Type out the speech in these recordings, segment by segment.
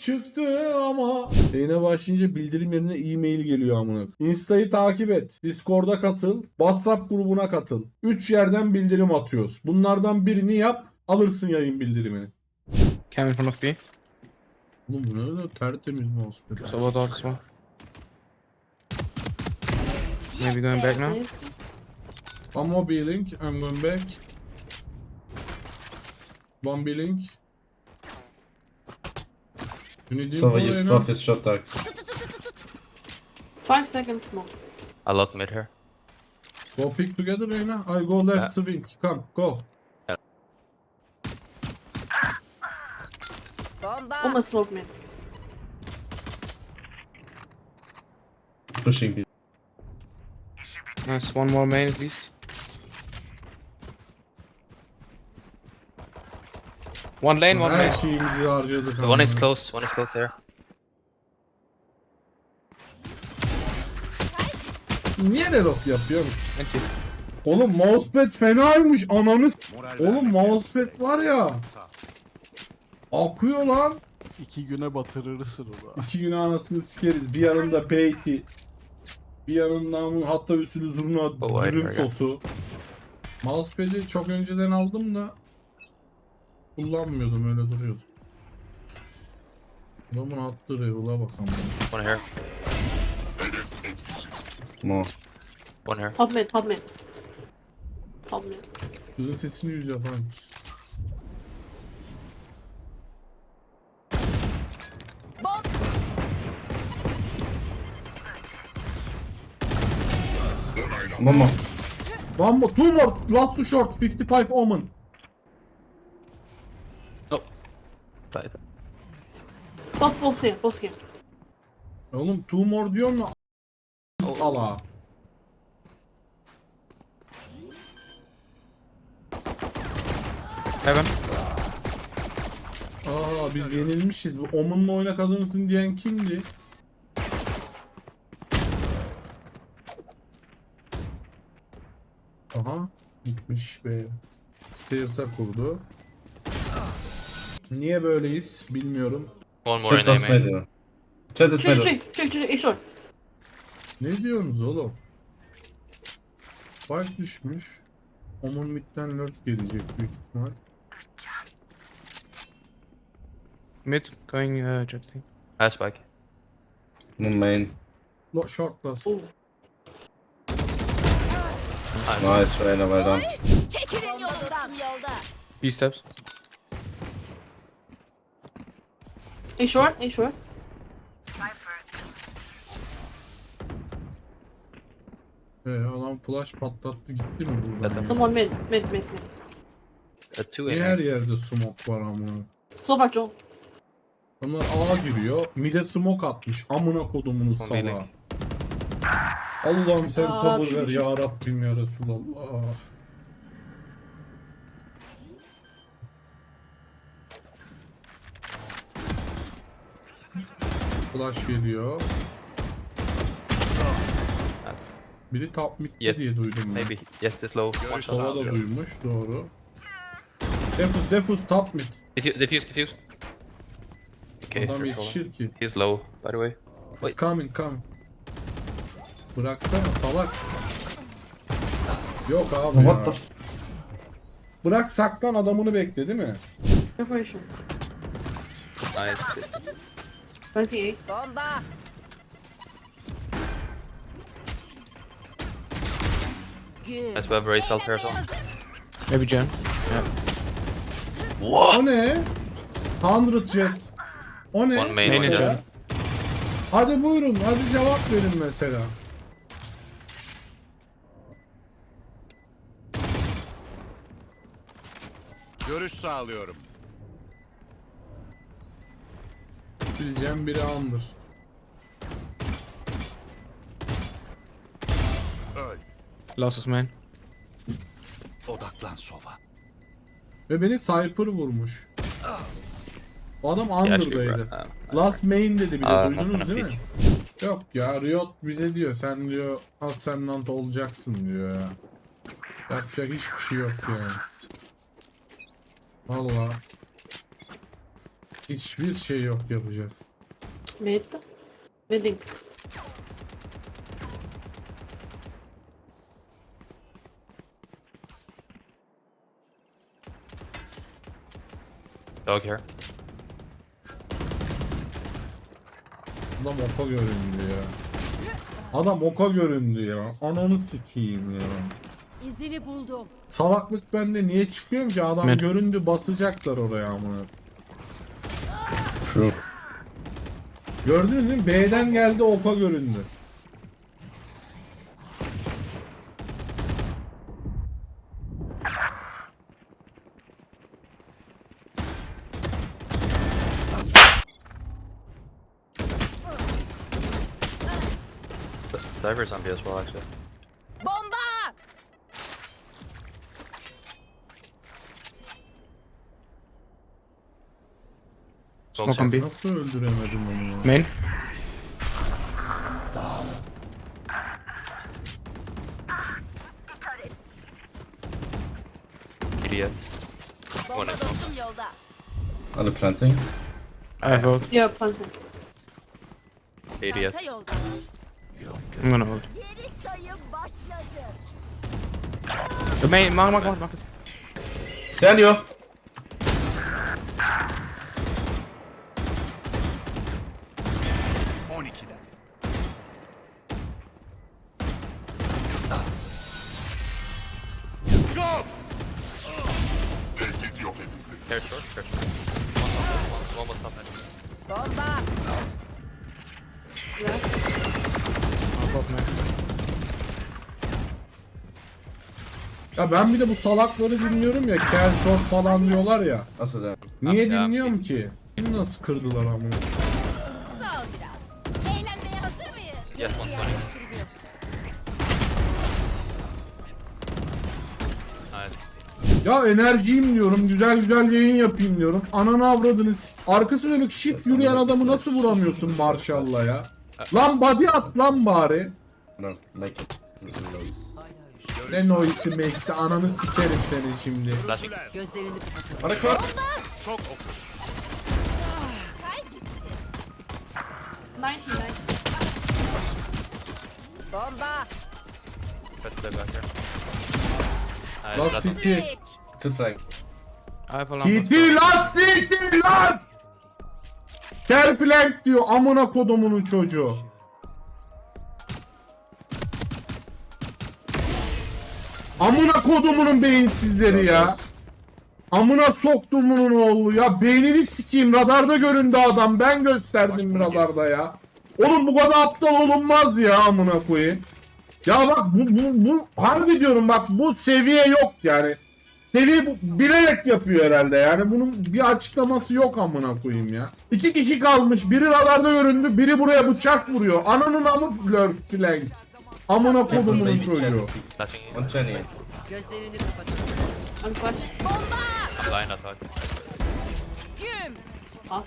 çıktı ama. Yayına başlayınca bildirim yerine e-mail geliyor amına. Insta'yı takip et. Discord'a katıl. WhatsApp grubuna katıl. 3 yerden bildirim atıyoruz. Bunlardan birini yap. Alırsın yayın bildirimini. Cam in front of B. Oğlum bu ne öyle tertemiz mouse. So what else one? Maybe going back now. One more B-Link. I'm going back. One B-Link. You need Sova info, used Reyna? off his shot darks. Five seconds smoke. I look mid here. Go pick together, Reyna. I go left Yeah. swing. Come, go. Almost smoke me. Pushing B. Nice. One more main at least. One lane, one Her lane. şeyimizi harcadık. The one is amına. close. One is close here. Niye reload yapıyorsun? Thank you. Oğlum mousepad fenaymış ananı s- Oğlum mousepad var ya. Akıyor lan. İki güne batırırsın onu. İki gün anasını sikeriz. Bir yanında beyti. Bir yanında hatta üstünü zurna Oh, dürüm aynen. sosu. Mousepad'i çok önceden aldım da kullanmıyordum öyle duruyordu. Adamın attığı revol'a bakalım. One here. More. One here. Top mid, top mid. Top mid. Kızın sesini yüz yaparmış. More. One more, two more, last two short, 55 omen. Right. Both, both here, both here. Oğlum two more diyorum ya. Sala. Heaven. Aa biz yenilmişiz. Bu Omen'la oyna kazanırsın diyen kimdi? Aha gitmiş be. Stairs'a kurdu. Niye böyleyiz bilmiyorum. One more Chat was main. middle. Chat trick, trick, trick, A short. Ne diyorsunuz oğlum? Fight düşmüş. Omen midden lurk gelecek büyük ihtimal. Mid. Going uh, jet thing. High spike. One main. Lo short. Ooh. Nice, Reyna, well done. Çekilin yoldan. Yolda. B steps. A short, A short. Ee, adam flash patlattı gitti mi buradan? Zaten- Someone mid, mid, mid, mid. Uh, two Niye in her A. yerde smoke var amına? So far, Joel. Onlar A giriyor. Mide smoke atmış. Amına kodumunuz salağı. birlik. Allah'ım sen Aa, sabır ver ya Rabbim ya Resulallah. Flash geliyor. Biri top mid Yet. diye duydum ben. Maybe. Yes, this low. One shot. Sova da duymuş doğru. Defus defus top mid. Diffuse, diffuse, diffuse. Okay. Adam careful. yetişir ki. He's low, by the way. It's coming coming. Bıraksana salak. Yok abi What ya. the f- Bırak saklan adamını bekle değil mi? Short. Nice. 28. Bomba. Gün. Nice, we have race out here as well. Maybe jam. O ne? 100 jet. O ne? One main, jam. Hadi buyurun hadi cevap verin mesela. Görüş sağlıyorum. Bileceğim biri andır. Öl. Last is main. Odaklan sova. Ve beni Cypher vurmuş. O adam actually under'daydı. Last main dedi bir de duydunuz değil mi? Yok ya Riot bize diyor sen diyor Ascendant olacaksın diyor ya. Yapacak hiçbir şey yok yani. Valla. Hiçbir şey yok yapacak. Mid. Wedding. Dog here. Adam oka göründü ya. Adam oka göründü ya. Ananı sikeyim ya. İzini buldum. Salaklık bende niye çıkıyorum ki adam Mer- göründü basacaklar oraya amına. True. Gördünüz mü? B'den geldi oka göründü. Cyber's on B as well, actually. Bomba! Smoke on B. Nasıl öldüremedim onu ya? Main. Idiot. One is dostum yolda. Planting? I ult. Yeah, planting. Idiot. Çanta yolda. I'm gonna ult. Geri sayım başladı. The main. Mark, mark, mark, mark. Daniel! Ya ben bir de bu salakları dinliyorum ya. Kel short falan diyorlar ya. Also there. Niye Ya, dinliyorum ki? Beni nasıl kırdılar amına? Sağ ol biraz. Eğlenmeye hazır mıyız? Yes, one twenty. Nice. Ya enerjiyim diyorum. Güzel güzel yayın yapayım diyorum. Ananı avradını s- Arkası dönük shift yürüyen adamı nasıl vuramıyorsun Marshall'la ya? Lan body at lan bari. No, make Noise. Ne noise'i mekti ananı sikerim senin şimdi. Flashing. Are they caught? Çok oku. 90, 90. Bomba! Try to play back here. Nice, Last that's one. city. Trick! Two flag. I have a long City lan city lan! Kel plank diyor amına kodumunun çocuğu. Amına kodumunun beyinsizleri ya. Amına soktum bunun oğlu ya. Beynini sikeyim radarda göründü adam. Ben gösterdim radarda ya. Oğlum bu kadar aptal olunmaz ya amına koyayım. Ya bak bu, bu, bu harbi diyorum bak bu seviye yok yani. Seviye bu, bilerek yapıyor herhalde yani bunun bir açıklaması yok amına koyayım ya. İki kişi kalmış biri radarda göründü biri buraya bıçak vuruyor. Ananın amı flank. Amına kodumunun Maybe çocuğu. cherry. Flashing. One cherry. I'm flashing. Bomba! I'm blind, thought. Güm! Ah.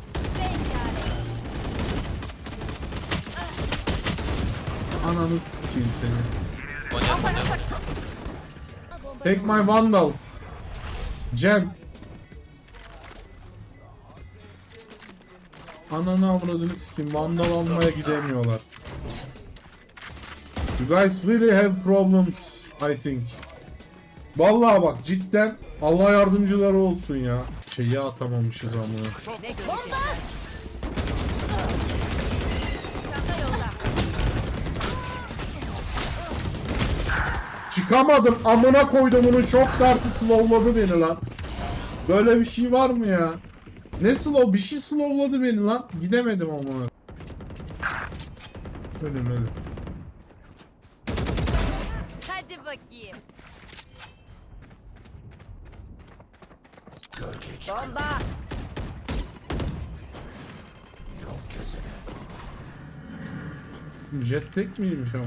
Ananı sikeyim seni. One yes, one yes. Take my vandal. Cem. Ananı avradını sikeyim. Vandal almaya gidemiyorlar. You guys really have problems, I think. Vallahi bak cidden Allah yardımcıları olsun ya. Şeyi atamamışız amına. Çıkamadım amına koydum bunu çok serti slowladı beni lan. Böyle bir şey var mı ya? Ne slow? Bir şey slowladı beni lan. Gidemedim amına. Ölüm ölüm. Hadi bakayım. Bomba! Jet tek miymiş ama?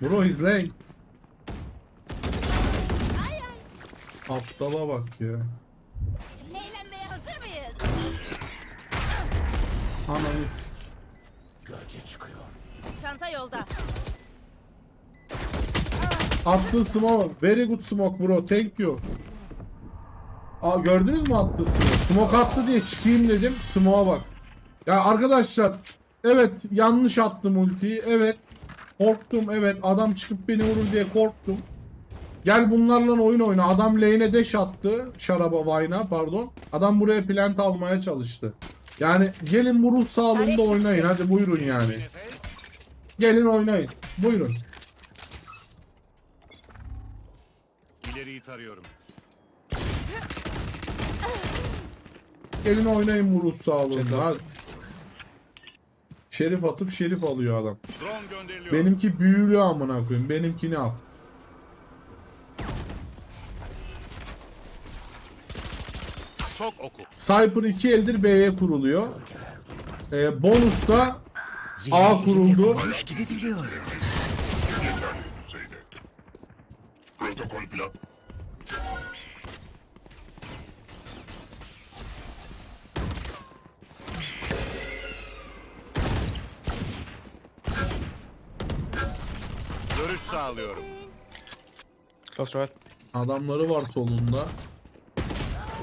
Bro izleyin. Aptala bak ya. Eğlenmeye hazır mıyız? Ananı sik. Çanta yolda. Attın smoke. Very good smoke bro. Thank you. Aa, gördünüz mü attı smoke? Smoke attı diye çıkayım dedim. Smoke'a bak. Ya arkadaşlar evet yanlış attım ultiyi. Evet korktum. Evet adam çıkıp beni vurur diye korktum. Gel bunlarla oyun oyna. Adam lane'e dash attı. Şaraba Vine'a pardon. Adam buraya plant almaya çalıştı. Yani gelin bu ruh sağlığında oynayın. Hadi buyurun yani. Gelin oynayın. Buyurun. İleriyi tarıyorum. Gelin oynayın bu ruh sağlığında. Hadi. Şerif atıp şerif alıyor adam. Drone gönderiliyor. Benimki büyülü amına koyayım. Benimkini al. Şok oku. Cypher 2 eldir B'ye kuruluyor. Ee, bonusta A kuruldu. Görüş sağlıyorum. Close right. Adamları var solunda.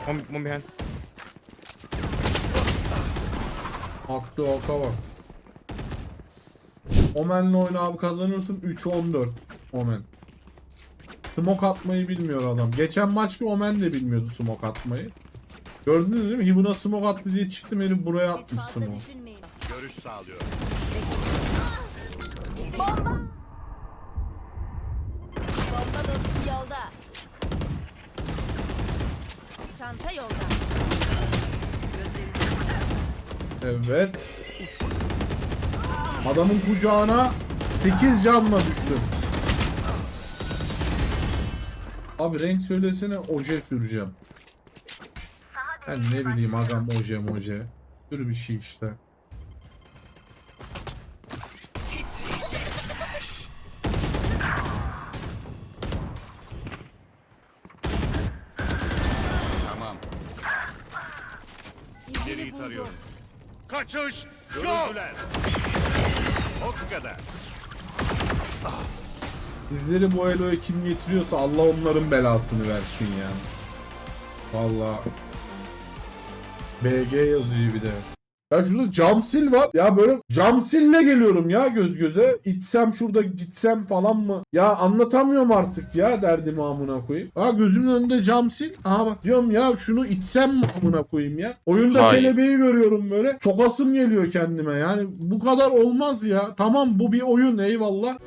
One, one behind. Attı oka var. Omen'le oyna abi kazanırsın 3-14 Omen. Smoke atmayı bilmiyor adam. Geçen maçki Omen de bilmiyordu smoke atmayı. Gördünüz değil mi? Hibuna smoke attı diye çıktım herif buraya atmış smoke. Görüş sağlıyorum. Bomba Çanta yolda. Evet. Adamın kucağına 8 canla düştüm. Abi renk söylesene oje süreceğim. Ben ne bileyim agam oje moje. Böyle bir şey işte. İleriyi tarıyorum. Kaçış! Görüldüler. O kadar. Sizleri bu eloya kim getiriyorsa Allah onların belasını versin ya. Vallahi. BG yazıyor bir de. Ya şurada camsil var. Ya böyle camsille geliyorum ya göz göze. İçsem şurada gitsem falan mı? Ya anlatamıyorum artık ya derdimi amına koyayım. Ha gözümün önünde camsil. Aha bak diyorum ya şunu içsem mi amına koyayım ya. Oyunda Hayır. kelebeği görüyorum böyle. Sokasım geliyor kendime yani. Bu kadar olmaz ya. Tamam bu bir oyun eyvallah.